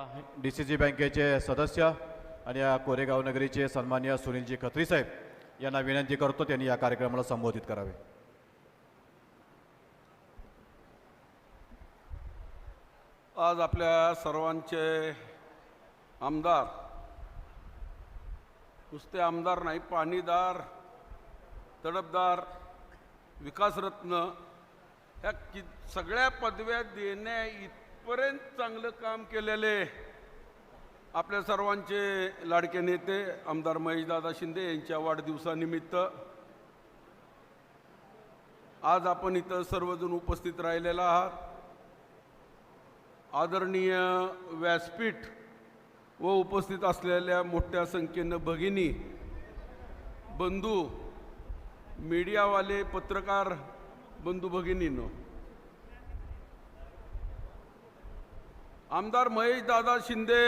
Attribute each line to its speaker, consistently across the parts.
Speaker 1: D C जी बँकेचे सदस्य आणि या कोरेगाव नगरीचे सन्मान्य सुनीलजी खत्री साहेब यांना विनंती करतो त्यांनी या कार्यक्रमाला संबोधित करावे.
Speaker 2: आज आपल्या सर्वांचे आमदार नुसते आमदार नाही पाणीदार तडपदार विकासरत्न ह्या कि सगळ्या पदव्या देण्या इथपर्यंत चांगलं काम केलेले आपल्या सर्वांचे लाडके नेते आमदार महेशदादा शिंदे यांच्या वाढदिवसानिमित्त आज आपण इथं सर्वजण उपस्थित राहिलेला आहात. आदरणीय व्यासपीठ व उपस्थित असलेल्या मोठ्या संख्येनं भगिनी बंधू मीडियावाले पत्रकार बंधू भगिनीनं आमदार महेश दादा शिंदे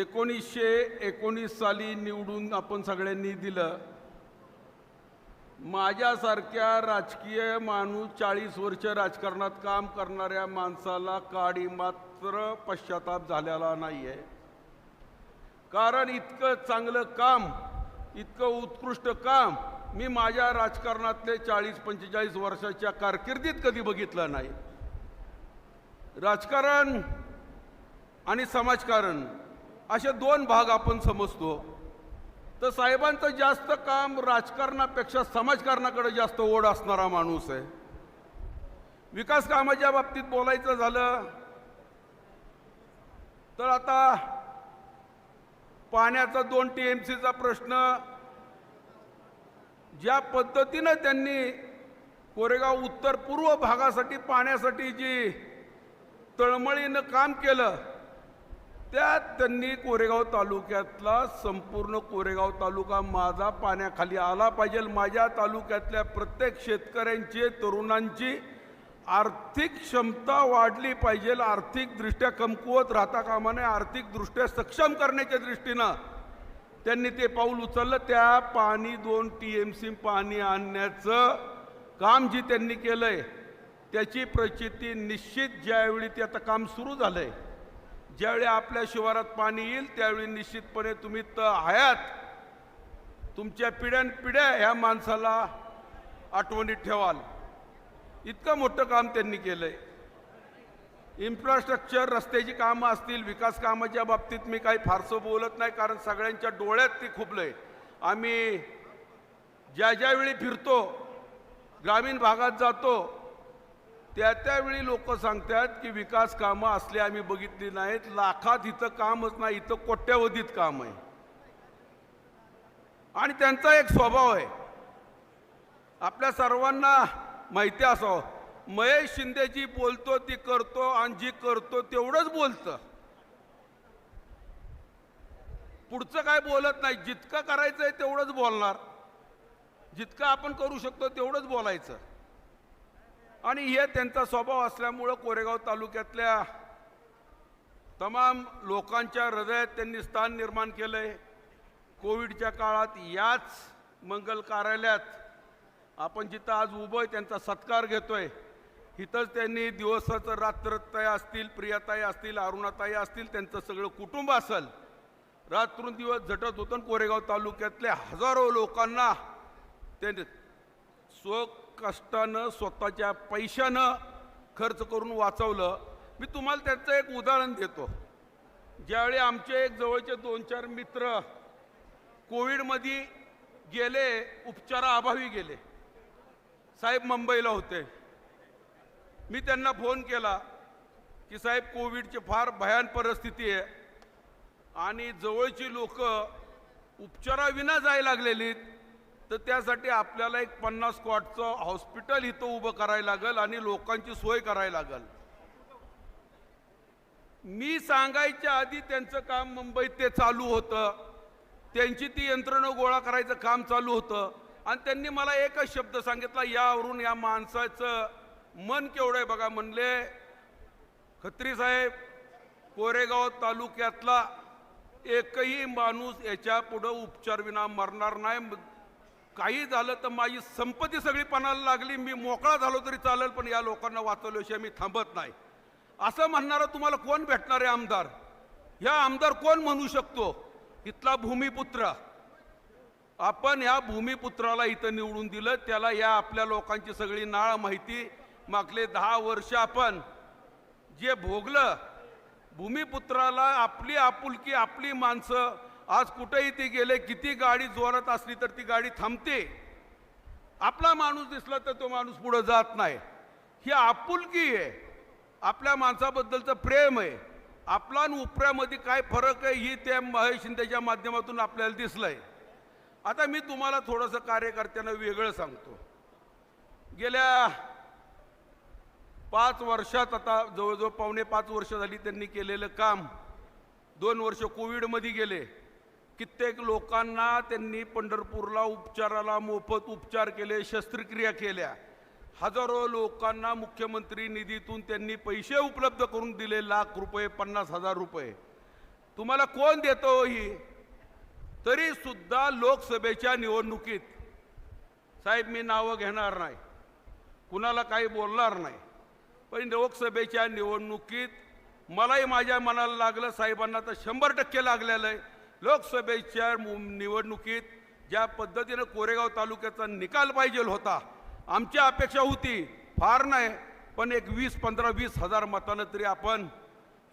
Speaker 2: एकोणीसशे एकोणीस साली निवडून आपण सगळ्यांनी दिलं. माझ्यासारख्या राजकीय माणूस चाळीस वर्ष राजकारणात काम करणाऱ्या माणसाला काडी मात्र पश्चाताप झालेला नाही आहे कारण इतकं चांगलं काम इतकं उत्कृष्ट काम मी माझ्या राजकारणातले चाळीस पंचेचाळीस वर्षाच्या कारकिर्दीत कधी बघितलं नाही. राजकारण आणि समाजकारण असे दोन भाग आपण समजतो. तर साहेबांचं जास्त काम राजकारणापेक्षा समाजकारणाकडे जास्त ओढ असणारा माणूस आहे. विकास कामाच्या बाबतीत बोलायचं झालं तर आता पाण्याचा दोन टी एम सीचा प्रश्न ज्या पद्धतीनं त्यांनी कोरेगाव उत्तर पूर्व भागासाठी पाण्यासाठी जी तळमळीनं काम केलं. त्यात त्यांनी कोरेगाव तालुक्यातला संपूर्ण कोरेगाव तालुका माझा पाण्याखाली आला पाहिजे. माझ्या तालुक्यातल्या प्रत्येक शेतकऱ्यांची तरुणांची आर्थिक क्षमता वाढली पाहिजे. आर्थिकदृष्ट्या कमकुवत राहता कामा नये. आर्थिकदृष्ट्या सक्षम करण्याच्या दृष्टीनं त्यांनी ते पाऊल उचललं. त्या पाणी दोन टी एम सी पाणी आणण्याचं काम जी त्यांनी केलं आहे त्याची प्रचिती निश्चित ज्यावेळी ते आता काम सुरू झालं आहे ज्यावेळी आपल्या शिवारात पाणी येईल त्यावेळी निश्चितपणे तुम्ही तर आहात तुमच्या पिढ्यानपिढ्या ह्या माणसाला आठवणीत ठेवाल. इतकं मोठं काम त्यांनी केलं आहे इन्फ्रास्ट्रक्चर रस्त्याची कामं असतील विकास कामाच्या बाबतीत मी काही फारसं बोलत नाही कारण सगळ्यांच्या डोळ्यात ते खुपलंय. आम्ही ज्या ज्यावेळी फिरतो ग्रामीण भागात जातो त्या त्यावेळी लोक सांगतात की विकास कामं असले आम्ही बघितली नाहीत. लाखात इथं कामच नाही इथं कोट्यावधीत काम आहे. आणि त्यांचा एक स्वभाव आहे. आपल्या सर्वांना माहिती असावं. महेश शिंदे जी बोलतो ती करतो आणि जी करतो तेवढंच बोलतं. पुढचं काय बोलत नाही. जितकं करायचं आहे तेवढंच बोलणार. जितकं आपण करू शकतो तेवढंच बोलायचं. आणि हे त्यांचा स्वभाव असल्यामुळं कोरेगाव तालुक्यातल्या तमाम लोकांच्या हृदयात त्यांनी स्थान निर्माण केलं आहे कोविडच्या काळात याच मंगल कार्यालयात आपण जिथं आज उभं आहे त्यांचा सत्कार घेतो आहे इथंच त्यांनी दिवसाचं रात्रताई असतील प्रियाताई असतील अरुणाताई असतील त्यांचं सगळं कुटुंब असेल. रात्रुंदिवस झटत होतं कोरेगाव तालुक्यातल्या हजारो लोकांना त्यांनी स्व कष्टानं स्वतःच्या पैशानं खर्च करून वाचवलं. मी तुम्हाला त्याचं एक उदाहरण देतो. ज्यावेळी आमचे एक जवळचे दोन चार मित्र कोविडमध्ये गेले उपचाराअभावी गेले. साहेब मुंबईला होते. मी त्यांना फोन केला की साहेब कोविडची फार भयान परिस्थिती आहे आणि जवळची लोक उपचाराविना जायला लागलेली तर त्यासाठी आपल्याला एक पन्नास स्कॉटचं हॉस्पिटल इथं उभं करायला लागेल आणि लोकांची सोय करायला लागेल. मी सांगायच्या आधी त्यांचं काम मुंबईत ते चालू होतं. त्यांची ती यंत्रणं गोळा करायचं काम चालू होतं. आणि त्यांनी मला एकच शब्द सांगितला यावरून या माणसाचं मन केवढं आहे बघा म्हणले खत्री साहेब कोरेगाव तालुक्यातला एकही माणूस याच्या पुढं उपचार विना मरणार नाही. काही झालं तर माझी संपत्ती सगळी पणाला लागली मी मोकळा झालो तरी चालेल पण या लोकांना वाचवल्याशिवाय मी थांबत नाही. असं म्हणणारा तुम्हाला कोण भेटणार आहे आमदार? ह्या आमदार कोण म्हणू शकतो? इथला भूमिपुत्र. आपण ह्या भूमिपुत्राला इथं निवडून दिलं त्याला या आपल्या लोकांची सगळी नाळ माहिती मागले दहा वर्ष आपण. जे भोगलं भूमिपुत्राला आपली आपुलकी आपली माणसं आज कुठेही ते गेले किती गाडी जोरात असली तर ती गाडी थांबते. आपला माणूस दिसला तर तो माणूस पुढं जात नाही. ही आपुलकी आहे. आपल्या माणसाबद्दलचं प्रेम आहे. आपला आणि उपऱ्यामध्ये काय फरक आहे ही त्या महेश शिंदेच्या माध्यमातून आपल्याला दिसलंय. आता मी तुम्हाला थोडंसं कार्यकर्त्यांना वेगळं सांगतो. गेल्या पाच वर्षात आता जवळजवळ पावणे पाच वर्ष झाली त्यांनी केलेलं काम. दोन वर्ष कोविडमध्ये गेले. कित्येक लोकांना त्यांनी पंढरपूरला उपचाराला मोफत उपचार केले शस्त्रक्रिया केल्या. हजारो लोकांना मुख्यमंत्री निधीतून त्यांनी पैसे उपलब्ध करून दिले लाख रुपये पन्नास हजार रुपये. तुम्हाला कोण देतो ही? तरी सुद्धा लोकसभेच्या निवडणुकीत. साहेब मी नावं घेणार नाही. कुणाला काही बोलणार नाही. पण लोकसभेच्या निवडणुकीत मलाही माझ्या मनाला लागलं साहेबांना तर शंभर टक्के लागलेलं आहे. लोकसभेच्या मु- निवडणुकीत ज्या पद्धतीनं कोरेगाव तालुक्याचा निकाल पाहिजे होता आमची अपेक्षा होती फार नाही पण एक वीस पंधरा वीस हजार मतानं तरी आपण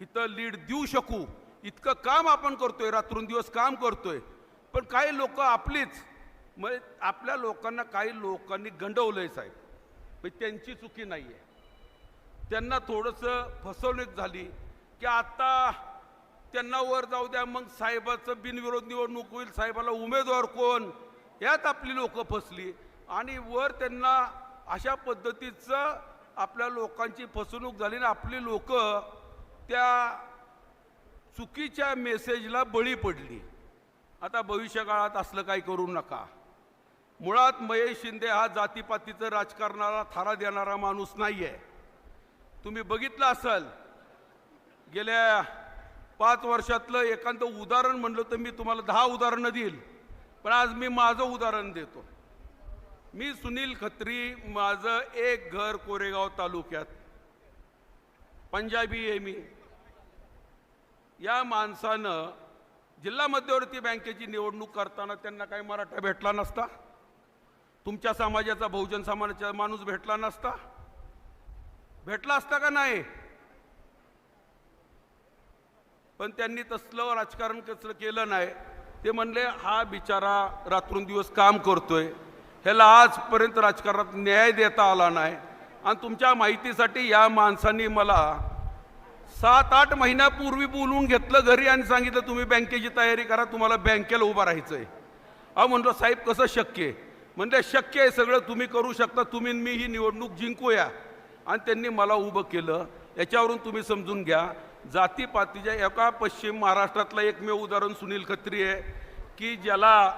Speaker 2: इथं लीड देऊ शकू. इतकं काम आपण करतोय रात्रंदिवस काम करतोय. पण काही लोक आपलीच मग आपल्या लोकांना काही लोकांनी गंडवलंय साहेब. म्हणजे त्यांची चुकी नाही आहे त्यांना थोडंसं फसवणूक झाली की आत्ता त्यांना वर जाऊ द्या मग साहेबाचं बिनविरोध निवडणूक होईल साहेबाला उमेदवार कोण? यात आपली लोक फसली. आणि वर त्यांना अशा पद्धतीचं आपल्या लोकांची फसवणूक झाली आणि आपली लोक त्या चुकीच्या मेसेजला बळी पडली. आता भविष्यकाळात असलं काही करू नका. मुळात महेश शिंदे हा जातीपातीचं राजकारणाला थारा देणारा माणूस नाही आहे तुम्ही बघितलं असाल गेल्या पाच वर्षातलं एखादं उदाहरण म्हणलं तर मी तुम्हाला दहा उदाहरणं देईल. पण आज मी माझं उदाहरण देतो. मी सुनील खत्री माझं एक घर कोरेगाव तालुक्यात. पंजाबी आहे मी. या माणसानं जिल्हा मध्यवर्ती बँकेची निवडणूक करताना त्यांना काही मराठा भेटला नसता. तुमच्या समाजाचा बहुजन समाजाचा माणूस भेटला नसता. भेटला असता का नाही? पण त्यांनी तसलं राजकारण कसलं केलं नाही. ते म्हणले हा बिचारा रात्रंदिवस काम करतोय. ह्याला आजपर्यंत राजकारणात न्याय देता आला नाही. आणि तुमच्या माहितीसाठी या माणसांनी मला सात आठ महिन्यापूर्वी बोलवून घेतलं घरी आणि सांगितलं तुम्ही बँकेची तयारी करा तुम्हाला बँकेला उभं राहायचं आहे अहो म्हणलं साहेब कसं शक्य आहे? म्हणजे शक्य आहे सगळं तुम्ही करू शकता तुम्ही मी ही निवडणूक जिंकूया. आणि त्यांनी मला उभं केलं. याच्यावरून तुम्ही समजून घ्या जातीपातीच्या एका पश्चिम महाराष्ट्रातलं एकमेव उदाहरण सुनील खत्री आहे की ज्याला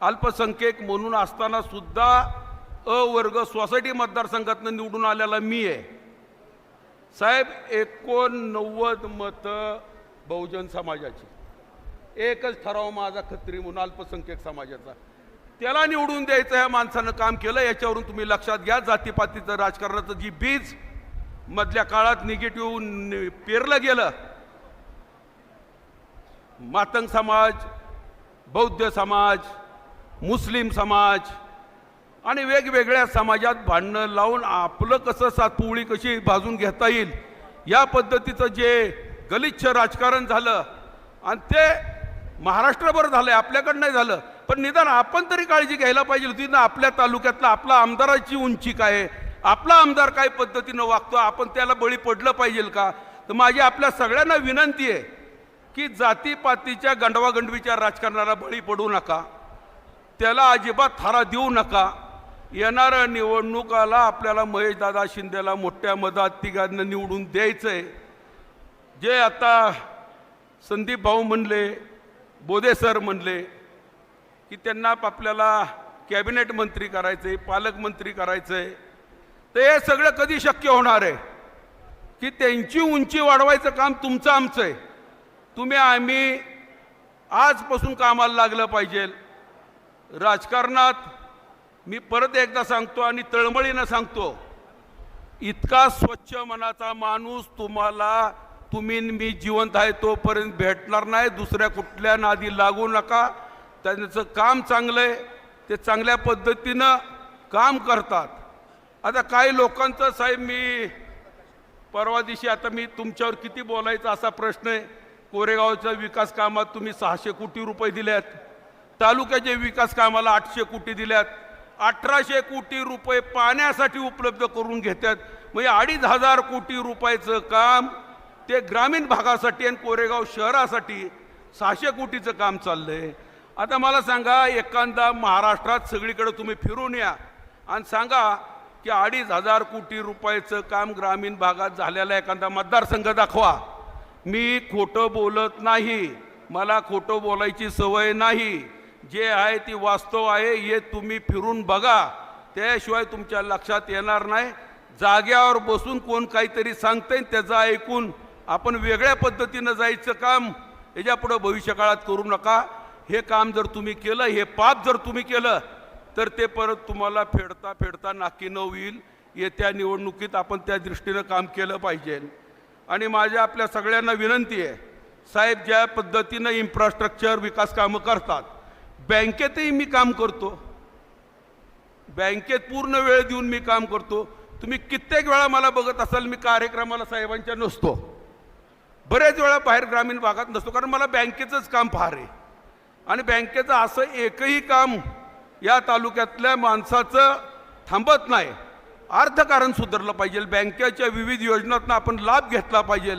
Speaker 2: अल्पसंख्यक म्हणून असताना सुद्धा अ वर्ग सोसायटी मतदारसंघातनं निवडून आलेला मी आहे. साहेब एकोणनव्वद मतं बहुजन समाजाची. एकच ठराव माझा खत्री म्हणून अल्पसंख्यक समाजाचा. त्याला निवडून द्यायचं ह्या माणसानं काम केलं याच्यावरून तुम्ही लक्षात घ्या जातीपातीचं राजकारणाचं जी बीज मधल्या काळात निगेटिव्ह पेरलं गेलं. मातंग समाज बौद्ध समाज मुस्लिम समाज आणि वेगवेगळ्या समाजात भांडणं लावून आपलं कसं सातपुळी कशी भाजून घेता येईल या पद्धतीचं जे गलिच्छ राजकारण झालं आणि ते महाराष्ट्रभर झालं आपल्याकडं नाही झालं. पण निदान आपण तरी काळजी घ्यायला पाहिजे होती ना आपल्या तालुक्यातला आपला आमदाराची उंची काय आहे? आपला आमदार काय पद्धतीनं वागतो? आपण त्याला बळी पडलं पाहिजे का? तर माझी आपल्या सगळ्यांना विनंती आहे की जातीपातीच्या गंडवागंडवीच्या राजकारणाला बळी पडू नका. त्याला अजिबात थारा देऊ नका. येणाऱ्या निवडणुकाला आपल्याला महेशदादा शिंदेला मोठ्या मदात तिघांना निवडून द्यायचं आहे जे आता संदीप भाऊ म्हणले बोधे सर म्हणले की त्यांना आपल्याला कॅबिनेट मंत्री करायचं आहे पालकमंत्री करायचं आहे तर हे सगळं कधी शक्य होणार आहे? की त्यांची उंची वाढवायचं काम तुमचं आमचं आहे. तुम्ही आम्ही आजपासून कामाला लागलं पाहिजे. राजकारणात मी परत एकदा सांगतो आणि तळमळीनं सांगतो इतका स्वच्छ मनाचा माणूस तुम्हाला तुम्ही मी जिवंत आहे तोपर्यंत भेटणार नाही. दुसऱ्या कुठल्या नादी लागू नका. त्यांचं काम चांगलं आहे. ते चांगल्या पद्धतीनं काम करतात. आता काही लोकांचं साहेब मी परवा दिवशी आता मी तुमच्यावर किती बोलायचा असा प्रश्न आहे. कोरेगावच्या विकास कामात तुम्ही सहाशे कोटी रुपये दिल्यात तालुक्याच्या विकास कामाला आठशे कोटी दिल्यात अठराशे कोटी रुपये पाण्यासाठी उपलब्ध करून घेतात. म्हणजे अडीच हजार कोटी रुपयाचं काम ते ग्रामीण भागासाठी आणि कोरेगाव शहरासाठी सहाशे कोटीचं काम चाललंय. आता मला सांगा एखादा महाराष्ट्रात सगळीकडे तुम्ही फिरून या आणि सांगा की अडीच हजार कोटी रुपयाचं काम ग्रामीण भागात झालेला एखादा मतदारसंघ दाखवा. मी खोटं बोलत नाही. मला खोटं बोलायची सवय नाही. जे आहे ती वास्तव आहे हे तुम्ही फिरून बघा. त्याशिवाय तुमच्या लक्षात येणार नाही. जाग्यावर बसून कोण काहीतरी सांगतंय त्याचं ऐकून आपण वेगळ्या पद्धतीनं जायचं काम याच्यापुढं भविष्यकाळात करू नका. हे काम जर तुम्ही केलं हे पाप जर तुम्ही केलं तर ते परत तुम्हाला फेडता फेडता नाकी न होईल. येत्या निवडणुकीत आपण त्या दृष्टीनं काम केलं पाहिजे. आणि माझ्या आपल्या सगळ्यांना विनंती आहे साहेब ज्या पद्धतीनं इन्फ्रास्ट्रक्चर विकास कामं करतात बँकेतही मी काम करतो. बँकेत पूर्ण वेळ देऊन मी काम करतो. तुम्ही कित्येक वेळा मला बघत असाल मी कार्यक्रमाला साहेबांच्या नसतो. बरेच वेळा बाहेर ग्रामीण भागात नसतो कारण मला बँकेचंच काम फार आहे. आणि बँकेचं असं एकही काम या तालुक्यातल्या माणसाचं थांबत नाही. अर्थकारण सुधारलं पाहिजे. बँकेच्या विविध योजनांना आपण लाभ घेतला पाहिजे.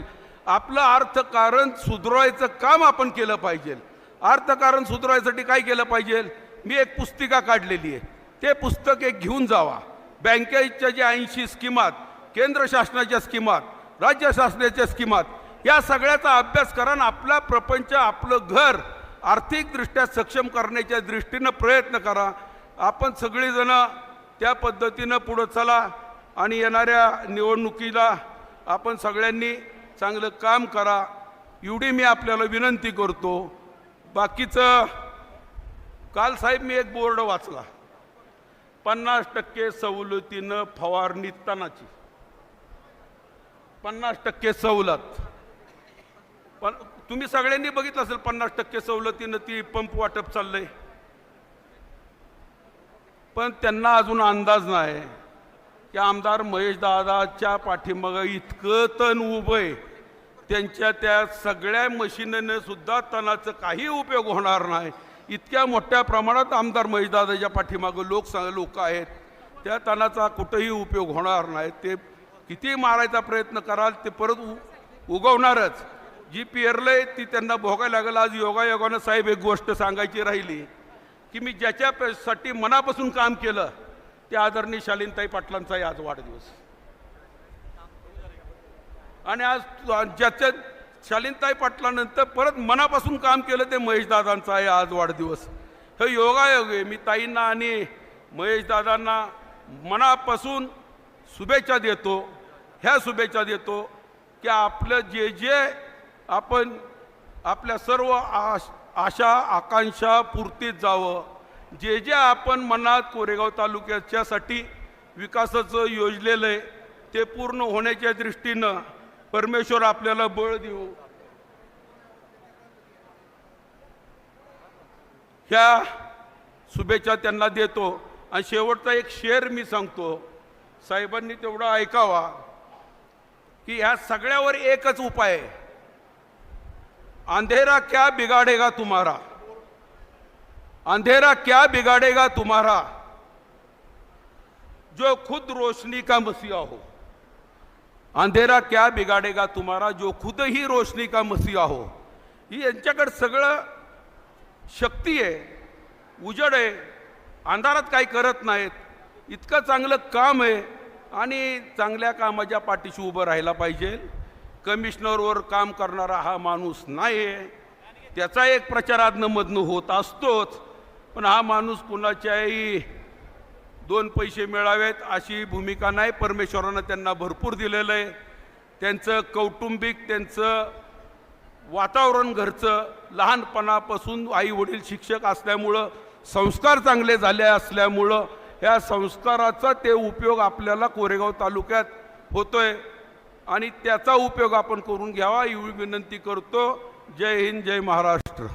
Speaker 2: आपलं अर्थकारण सुधारायचं काम आपण केलं पाहिजे. अर्थकारण सुधारायसाठी काय केलं पाहिजे? मी एक पुस्तिका काढलेली आहे. ते पुस्तक एक घेऊन जावा. बँकेच्या ज्या ऐंशी स्कीमात केंद्र शासनाच्या स्कीमात राज्य शासनाच्या स्कीमात या सगळ्याचा अभ्यास करा आपला प्रपंच आपलं घर आर्थिकदृष्ट्या सक्षम करण्याच्या दृष्टीनं प्रयत्न करा. आपण सगळीजणं त्या पद्धतीनं पुढं चला आणि येणाऱ्या निवडणुकीला आपण सगळ्यांनी चांगलं काम करा. एवढी मी आपल्याला विनंती करतो. बाकीचं काल साहेब मी एक बोर्ड वाचला. पन्नास टक्के सवलतीनं फवारणी तणाची पन्नास टक्के सवलत. पण तुम्ही सगळ्यांनी बघितलं असेल पन्नास टक्के सवलतीनं ती पंप वाटप चाललंय. पण त्यांना अजून अंदाज नाही की आमदार महेश दादाच्या पाठीमागं इतकं तण उभं आहे. त्यांच्या त्या सगळ्या मशीननं सुद्धा तणाचं काही उपयोग होणार नाही. इतक्या मोठ्या प्रमाणात आमदार महेशदादाच्या पाठीमागं लोक लोक आहेत. त्या तणाचा कुठंही उपयोग होणार नाही. ते किती मारायचा प्रयत्न कराल ते परत उ उगवणारच. जी पेरलंय ती त्यांना भोगायला लागेल. आज योगायोगानं साहेब एक गोष्ट सांगायची राहिली की मी ज्याच्यासाठी मनापासून काम केलं त्या आदरणीय शालीनताई पाटलांचाही आज वाढदिवस. आणि आज ज्याच्या शालीनताई पाटलानंतर परत मनापासून काम केलं ते महेशदादांचा आहे आज वाढदिवस. हे योगायोग आहे. मी ताईंना आणि महेशदादांना मनापासून शुभेच्छा देतो ह्या शुभेच्छा देतो की आपलं जे जे आपण आपल्या सर्व आश आशा आकांक्षा पूर्तीत जावं. जे जे आपण मनात कोरेगाव तालुक्याच्यासाठी विकासाचं योजलेलं आहे ते पूर्ण होण्याच्या दृष्टीनं परमेश्वर आपल्याला बळ देऊ. ह्या शुभेच्छा त्यांना देतो. आणि शेवटचा एक शेर मी सांगतो. साहेबांनी तेवढा ऐकावा की ह्या सगळ्यावर एकच उपाय आहे. अंधेरा क्या बिगाड़ेगा तुम्हारा? अंधेरा क्या बिगाड़ेगा तुम्हारा? जो खुद रोशनी का मसीहा हो। अंधेरा क्या बिगाड़ेगा तुम्हारा? जो खुद ही रोशनी का मसीहा हो। ही यांच्याकडे सगळं शक्ती आहे उजड आहे अंधारात काही करत नाहीत. इतकं चांगलं काम आहे आणि चांगल्या कामाच्या पाठीशी उभं राहायला पाहिजे. कमिशनरवर काम करणारा हा माणूस नाही आहे त्याचा एक प्रचाराधनमधनं होत असतोच. पण हा माणूस कुणाच्याही दोन पैसे मिळावेत अशी भूमिका नाही. परमेश्वरानं त्यांना भरपूर दिलेलं आहे. त्यांचं कौटुंबिक त्यांचं वातावरण घरचं लहानपणापासून आई वडील शिक्षक असल्यामुळं संस्कार चांगले झाले असल्यामुळं ह्या संस्काराचा ते उपयोग आपल्याला कोरेगाव तालुक्यात होतोय. आणि त्याचा उपयोग आपण करून घ्यावा एवढी विनंती करतो. जय हिंद जय महाराष्ट्र.